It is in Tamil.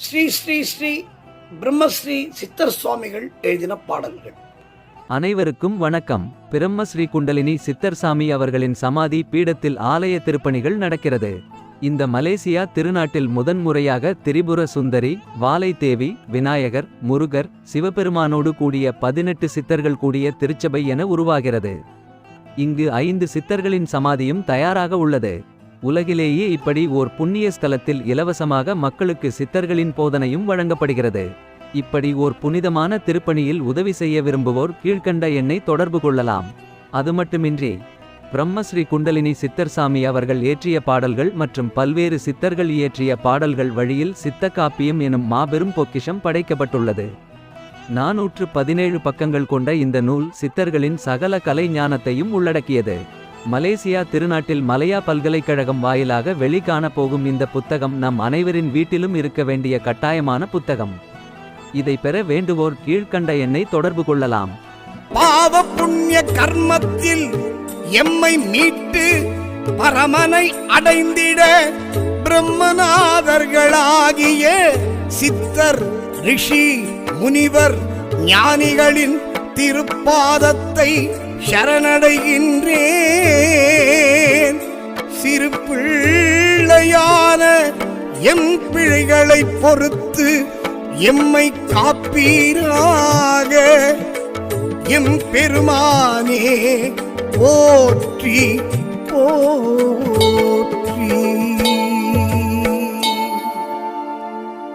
ஸ்ரீ ஸ்ரீ ஸ்ரீ பிரம்மஸ்ரீ சித்தர் சுவாமிகள் எழுதின பாடல்கள். அனைவருக்கும் வணக்கம். பிரம்மஸ்ரீ குண்டலினி சித்தர்சாமி அவர்களின் சமாதி பீடத்தில் ஆலய திருப்பணிகள் நடக்கிறது. இந்த மலேசியா திருநாட்டில் முதன்முறையாக திரிபுர சுந்தரி வாலை தேவி விநாயகர் முருகர் சிவபெருமானோடு கூடிய பதினெட்டு சித்தர்கள் கூடிய திருச்சபை என உருவாகிறது. இங்கு ஐந்து சித்தர்களின் சமாதியும் தயாராக உள்ளது. உலகிலேயே இப்படி ஓர் புண்ணிய ஸ்தலத்தில் இலவசமாக மக்களுக்கு சித்தர்களின் போதனையும் வழங்கப்படுகிறது. இப்படி ஓர் புனிதமான திருப்பணியில் உதவி செய்ய விரும்புவோர் கீழ்க்கண்ட எண்ணை தொடர்பு கொள்ளலாம். அது மட்டுமின்றி பிரம்மஸ்ரீ குண்டலினி சித்தர்சாமி அவர்கள் இயற்றிய பாடல்கள் மற்றும் பல்வேறு சித்தர்கள் இயற்றிய பாடல்கள் வழியில் சித்த காப்பியம் எனும் மாபெரும் பொக்கிஷம் படைக்கப்பட்டுள்ளது. நாநூற்று பதினேழு பக்கங்கள் கொண்ட இந்த நூல் சித்தர்களின் சகல கலை ஞானத்தையும் உள்ளடக்கியது. மலேசியா திருநாட்டில் மலையா பல்கலைக்கழகம் வாயிலாக வெளிக்காண போகும் இந்த புத்தகம் நம் அனைவரின் வீட்டிலும் இருக்க வேண்டிய கட்டாயமான புத்தகம். இதை பெற வேண்டுவோர் கீழ்க்கண்ட எண்ணை தொடர்பு கொள்ளலாம். பாவ புண்ணிய கர்மத்தில் எம்மை மீட்டு பரமனை அடைந்திட பிரம்மநாதர்களாகிய சித்தர் ரிஷி முனிவர் ஞானிகளின் திருப்பாதத்தை சரணடைகின்றேன். சிறு பிள்ளையான எம் பிழைகளை பொறுத்து எம்மை காப்பீராக. எம் பெருமானே போற்றி போற்றி.